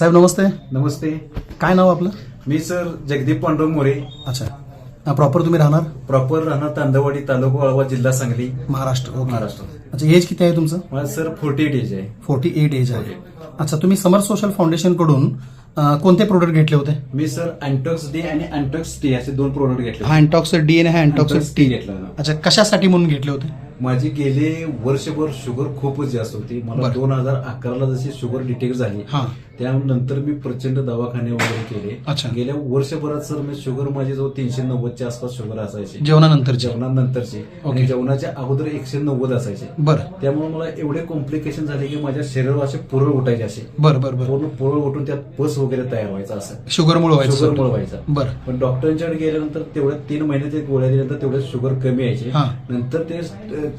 साहेब नमस्ते. नमस्ते. काय नाव आपलं? मी सर जगदीप पांडुरंग मोरे. अच्छा. प्रॉपर तुम्ही राहणार? प्रॉपर राहणार तांदवाडी तालुका वाळवा जिल्हा सांगली. महाराष्ट्र ओके महाराष्ट्र. अच्छा एज किती आहे तुमचं? माझं सर फोर्टी एट एज आहे. फोर्टी एट एज आहे अच्छा तुम्ही समर सोशल फाउंडेशनकडून अं, कोणते प्रोडक्ट घेतले होते? मी सर अँटॉक्स डी आणि अँटॉक्स टी असे दोन प्रोडक्ट घेतले हा अँटॉक्स डी आणि हा अँटॉक्स टी घेतला. अच्छा कशासाठी म्हणून घेतले होते? माझी गेले वर्षभर शुगर खूपच जास्त होती. मला. दोन हजार अकराला जशी शुगर डिटेक्ट झाली त्यानंतर मी प्रचंड दवाखाने वगैरे केले. गेल्या वर्षभरात सर मी शुगर माझी जवळ तीनशे नव्वदच्या आसपास शुगर असायची. जेवणानंतरचे. जेवणानंतरची. आणि जेवणाच्या अगोदर एकशे नव्वद असायचे. बरं. त्यामुळे मला एवढे कॉम्प्लिकेशन झाले की माझ्या शरीरावर असे पुरळ उठायचे असे. बरं बरं पूर्ण पुरळ उठून त्यात पस वगैरे तयार व्हायचा असं. शुगरमुळे व्हायचं शुगरमुळे व्हायचा. बरं. पण डॉक्टरांच्याकडे गेल्यानंतर तेवढ्या तीन महिने ते गोळ्या दिल्यानंतर तेवढे शुगर कमी यायचे. नंतर ते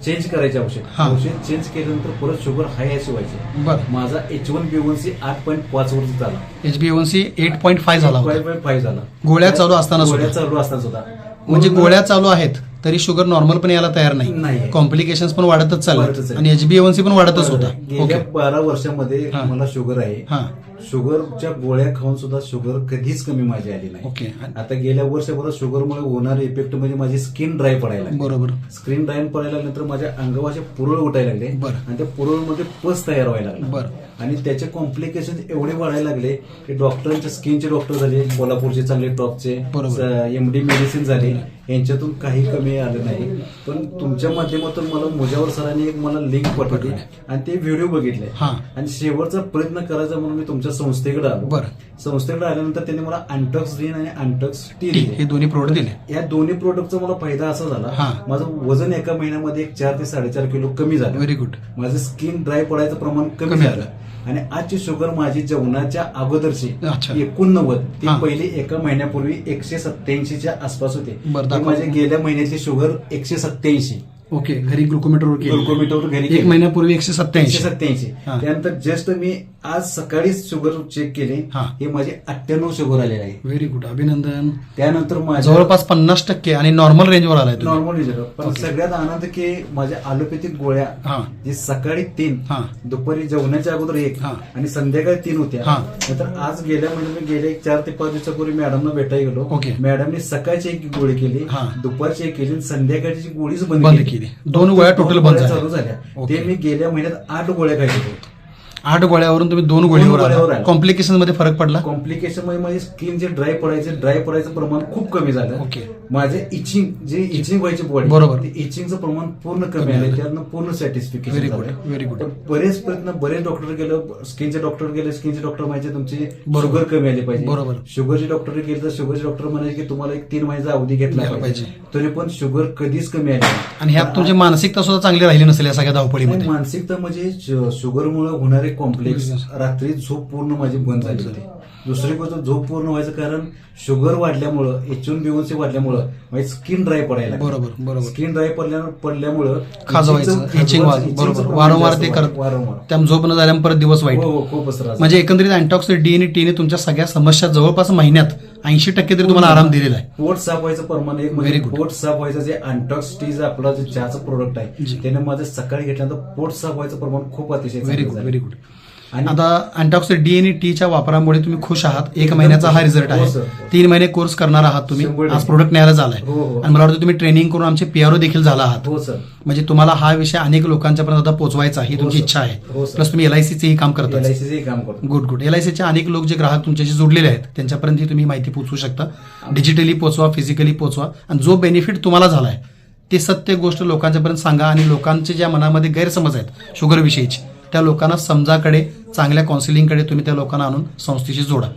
चेंज करायचे औषध हा. औषध चेंज केल्यानंतर परत शुगर हाय अशी व्हायची. बरं. माझा H one B one C आठ पॉईंट पाच वर झाला. H B one C eight point five झाला होता. फाईव्ह पॉईंट फाईव्ह झाला. गोळ्या चालू असताना सुद्धा? गोळ्या चालू असताना सुद्धा. म्हणजे गोळ्या चालू आहेत. तरी शुगर नॉर्मल पण यायला तयार नाही. नाही. कॉम्प्लिकेशन पण वाढतच वाढतच चालले आहे. आणि एच बी वन सी पण वाढतच होता. ओके गेल्या बारा वर्षामध्ये हा. मला शुगर आहे. हा. शुगरच्या गोळ्या खाऊन सुद्धा शुगर कधीच कमी माझी आली नाही. ओके आता गेल्या वर्षभरात शुगरमुळे होणारे इफेक्ट म्हणजे माझी स्किन ड्राय पडायला लागली. बरोबर. स्क्रीन ड्राय पडायला लागल्यानंतर माझ्या अंगावर असे पुरळ उठायला लागले. बरं. आणि त्या पुरळमध्ये पस तयार व्हायला लागला. बरं. आणि त्याचे कॉम्प्लिकेशन एवढे वाढायला लागले की डॉक्टरांचे स्किनचे डॉक्टर झाले कोल्हापूरचे चांगले टॉपचे बरोबर. एमडी मेडिसिन झाले. यांच्यातून काही कमी आलं नाही. पण तुमच्या माध्यमातून मला मुजावर सरांनी एक मला लिंक पाठवली आणि ते व्हिडिओ बघितले. आणि शेवटचा प्रयत्न करायचा म्हणून मी तुमच्या संस्थेकडे आलो. संस्थेकडे आल्यानंतर त्यांनी मला अँटॉक्स दिन आणि अँटॉक्स टी हे दोन्ही प्रोडक्ट दिले. या दोन्ही प्रोडक्टचा मला फायदा असा. झाला. माझं वजन एका महिन्यामध्ये एक चार ते साडेचार किलो कमी झालं. व्हेरी गुड माझं स्किन ड्राय पडायचं प्रमाण कमी कमी झालं. आणि आजची शुगर माझी जेवणाच्या अगोदरची. एकोणनव्वद ती. पहिली एका महिन्यापूर्वी एकशे सत्याऐंशीच्या आसपास होते. माझ्या गेल्या महिन्याची शुगर एकशे सत्याऐंशी ओके घरी ग्लुकोमीटरवर ग्लुकोमीटरवर घरी एक. महिन्यापूर्वी एकशे सत्याऐंशी सत्याऐंशी. त्यानंतर जस्ट मी आज सकाळीच शुगर चेक केले हा. हे माझे अठ्ठ्याण्णव शुगर आलेले आहे व्हेरी गुड अभिनंदन त्यानंतर माझ्या जवळपास पन्नास टक्के आणि नॉर्मल रेंजवर आलाय तुम्ही नॉर्मल रिझल्ट पण सगळ्यात आनंद की माझ्या अलोपॅथिक गोळ्या हा जे सकाळी तीन हा दुपारी जेवणाच्या अगोदर एक हा. आणि संध्याकाळी तीन होत्या हा. नंतर आज गेल्या महिन्यात मी गेले एक चार ते पाच दिवसापूर्वी मॅडमना भेटायला गेलो ओके. मॅडमने सकाळची एक गोळी केली हा. दुपारची एक केली आणि संध्याकाळची गोळीच बंद बंद केली. दोन गोळ्या total बंद गोळ्या झाल्या. चालू झाल्या. ते मी गेल्या महिन्यात आठ गोळ्या होते आठ गोळ्यावरून तुम्ही दोन गोळीवर गोळ्यावर. कॉम्प्लिकेशनमध्ये फरक पडला कॉम्प्लिकेशनमध्ये माझी स्किन जे ड्राय पडायचे ड्राय पडायचं प्रमाण खूप कमी झालं ओके. माझे इचिंग जे इचिंग व्हायची बॉडी बरोबर. इचिंगचं प्रमाण पूर्ण कमी आलं. त्यातनं पूर्ण सॅटिस्फिकेशन good, very good. बरेच प्रयत्न बरेच डॉक्टर गेलं स्किनचे डॉक्टर गेले स्किनचे डॉक्टर म्हणायचे तुमची. शुगर कमी आली पाहिजे बरोबर. शुगरचे डॉक्टर गेले तर शुगरचे डॉक्टर म्हणायचे की तुम्हाला एक तीन महिन्याचा अवधी घेतला पाहिजे. तरी पण शुगर कधीच कमी आली. आणि ह्यात तुमची मानसिकता सुद्धा चांगली राहिली नसेल या सगळ्या धावपळीमध्ये मानसिकता म्हणजे शुगरमुळे होणारे कॉम्प्लेक्स रात्री झोप पूर्ण माझी बंद झाली होती. दुसरी गोष्ट झोप पूर्ण व्हायचं कारण शुगर वाढल्यामुळं H one B one C वाढल्यामुळं माझी स्किन ड्राय पडायला. बरोबर बरोबर स्किन ड्राय पडल्या पडल्यामुळं खाजवायचं इचिंग बरोबर वारंवार ते. करत वारंवार त्या झोप न झाल्यामुळे परत दिवस वाईट हो हो खूपच त्रास म्हणजे एकंदरीत अँटॉक्स डी आणि टीने तुमच्या सगळ्या समस्या जवळपास महिन्यात ऐंशी टक्के तरी तुम्हाला आराम दिलेला आहे पोट साफ व्हायचं प्रमाण एक Very म्हणजे good. पोट साफ व्हायचं जे अँटॉक्स टी जे आपला जे चहाचं प्रोडक्ट आहे. त्याने माझं सकाळी घेतल्यानंतर पोट साफ व्हायचं प्रमाण खूप अतिशय व्हेरी चांगलं गुड झालं. व्हेरी गुड आता अँटॉक्स डी आणि टीच्या वापरामुळे तुम्ही खुश आहात एक महिन्याचा हा. रिझल्ट हो, आहे. तीन महिने कोर्स करणार आहात तुम्ही आज. प्रोडक्ट न्यायला झालाय हो, हो. आणि मला वाटतं तुम्ही ट्रेनिंग करून आमचे पीआरओ देखील झाला आहात म्हणजे तुम्हाला हा विषय अनेक लोकांच्या पर्यंत आता पोहोचवायचा ही तुमची. इच्छा आहे. प्लस तुम्ही एलआयसीचे काम करतो गुड गुड एलआयसीचे अनेक लोक जे ग्राहक तुमच्याशी जोडलेले आहेत त्यांच्यापर्यंत ही तुम्ही माहिती पोहोचवू शकता डिजिटली पोहोचवा फिजिकली पोहोचवा आणि जो बेनिफिट तुम्हाला झालाय ते सत्य गोष्ट लोकांच्यापर्यंत सांगा आणि लोकांचे ज्या मनामध्ये गैरसमज आहेत शुगर विषयीचे त्या लोकांना समजाकडे चांगल्या काउन्सिलिंगकडे तुम्ही त्या लोकांना आणून संस्थेशी जोडा.